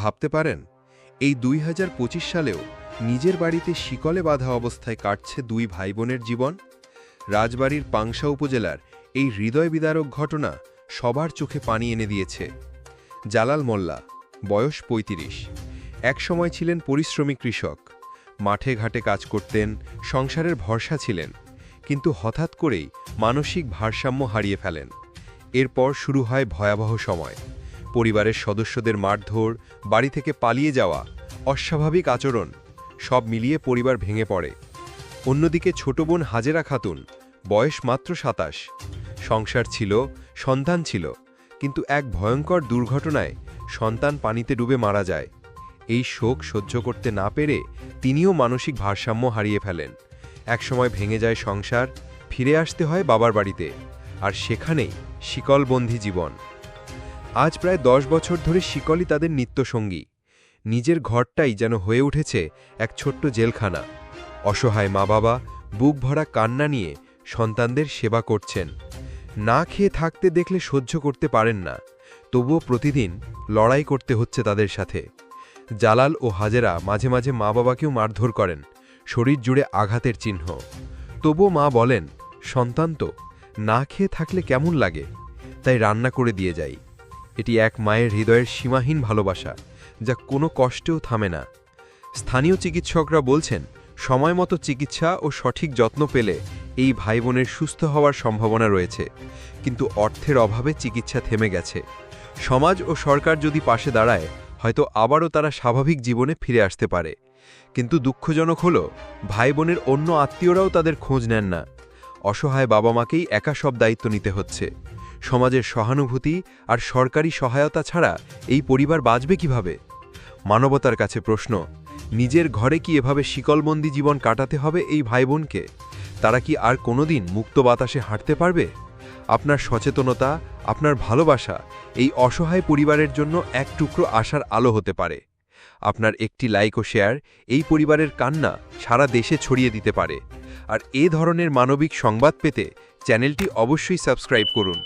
ভাবতে পারেন, এই দুই হাজার পঁচিশ সালেও নিজের বাড়িতে শিকলে বাঁধা অবস্থায় কাটছে দুই ভাই বোনের জীবন? রাজবাড়ির পাংশা উপজেলার এই হৃদয় বিদারক ঘটনা সবার চোখে পানি এনে দিয়েছে। জালাল মোল্লা, বয়স ৩৫ একসময় ছিলেন পরিশ্রমী কৃষক। মাঠে ঘাটে কাজ করতেন, সংসারের ভরসা ছিলেন, কিন্তু হঠাৎ করেই মানসিক ভারসাম্য হারিয়ে ফেলেন। এরপর শুরু হয় ভয়াবহ সময়। পরিবারের সদস্যদের মারধর, বাড়ি থেকে পালিয়ে যাওয়া, অস্বাভাবিক আচরণ, সব মিলিয়ে পরিবার ভেঙে পড়ে। অন্যদিকে ছোট বোন হাজেরা খাতুন, বয়স মাত্র সাতাশ। সংসার ছিল, সন্তান ছিল, কিন্তু এক ভয়ঙ্কর দুর্ঘটনায় সন্তান পানিতে ডুবে মারা যায়। এই শোক সহ্য করতে না পেরে তিনিও মানসিক ভারসাম্য হারিয়ে ফেলেন। একসময় ভেঙে যায় সংসার, ফিরে আসতে হয় বাবার বাড়িতে, আর সেখানেই শিকলবন্দি জীবন। আজ প্রায় দশ বছর ধরে শিকলই তাদের নিত্যসঙ্গী। নিজের ঘরটাই যেন হয়ে উঠেছে এক ছোট্ট জেলখানা। অসহায় মা বাবা বুক ভরা কান্না নিয়ে সন্তানদের সেবা করছেন। না খেয়ে থাকতে দেখলে সহ্য করতে পারেন না। তবুও প্রতিদিন লড়াই করতে হচ্ছে তাদের সাথে। জালাল ও হাজেরা মাঝে মাঝে মা বাবাকেও মারধর করেন, শরীর জুড়ে আঘাতের চিহ্ন। তবুও মা বলেন, সন্তান তো, না খেয়ে থাকলে কেমন লাগে? তাই রান্না করে দিয়ে যাই। এটি এক মায়ের হৃদয়ের সীমাহীন ভালোবাসা, যা কোনো কষ্টেও থামে না। স্থানীয় চিকিৎসকরা বলছেন, সময় মতো চিকিৎসা ও সঠিক যত্ন পেলে এই ভাই বোনের সুস্থ হওয়ার সম্ভাবনা রয়েছে, কিন্তু অর্থের অভাবে চিকিৎসা থেমে গেছে। সমাজ ও সরকার যদি পাশে দাঁড়ায়, হয়তো আবারও তারা স্বাভাবিক জীবনে ফিরে আসতে পারে। কিন্তু দুঃখজনক হল ভাই বোনের অন্য আত্মীয়রাও তাদের খোঁজ নেন না। অসহায় বাবা মাকেই একা সব দায়িত্ব নিতে হচ্ছে। সমাজের সহানুভূতি আর সরকারি সহায়তা ছাড়া এই পরিবার বাঁচবে কীভাবে? মানবতার কাছে প্রশ্ন, নিজের ঘরে কি এভাবে শিকলবন্দি জীবন কাটাতে হবে এই ভাই বোনকে তারা কি আর কোনোদিন মুক্ত বাতাসে হাঁটতে পারবে? আপনার সচেতনতা, আপনার ভালোবাসা এই অসহায় পরিবারের জন্য এক টুকরো আশার আলো হতে পারে। আপনার একটি লাইক ও শেয়ার এই পরিবারের কান্না সারা দেশে ছড়িয়ে দিতে পারে। আর এ ধরনের মানবিক সংবাদ পেতে চ্যানেলটি অবশ্যই সাবস্ক্রাইব করুন।